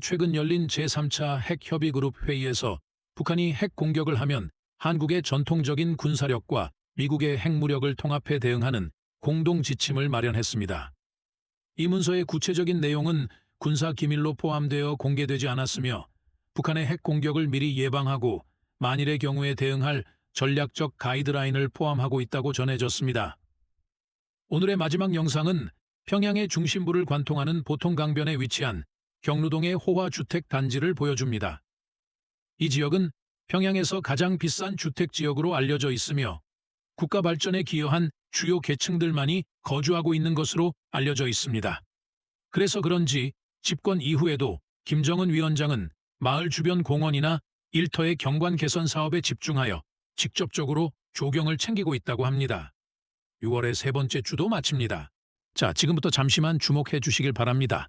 최근 열린 제3차 핵협의그룹 회의에서 북한이 핵 공격을 하면 한국의 전통적인 군사력과 미국의 핵무력을 통합해 대응하는 공동 지침을 마련했습니다. 이 문서의 구체적인 내용은 군사 기밀로 포함되어 공개되지 않았으며 북한의 핵 공격을 미리 예방하고 만일의 경우에 대응할 전략적 가이드라인을 포함하고 있다고 전해졌습니다. 오늘의 마지막 영상은 평양의 중심부를 관통하는 보통강변에 위치한 경루동의 호화 주택 단지를 보여줍니다. 이 지역은 평양에서 가장 비싼 주택 지역으로 알려져 있으며 국가 발전에 기여한 주요 계층들만이 거주하고 있는 것으로 알려져 있습니다. 그래서 그런지 집권 이후에도 김정은 위원장은 마을 주변 공원이나 일터의 경관 개선 사업에 집중하여 직접적으로 조경을 챙기고 있다고 합니다. 6월의 세 번째 주도 마칩니다. 자, 지금부터 잠시만 주목해 주시길 바랍니다.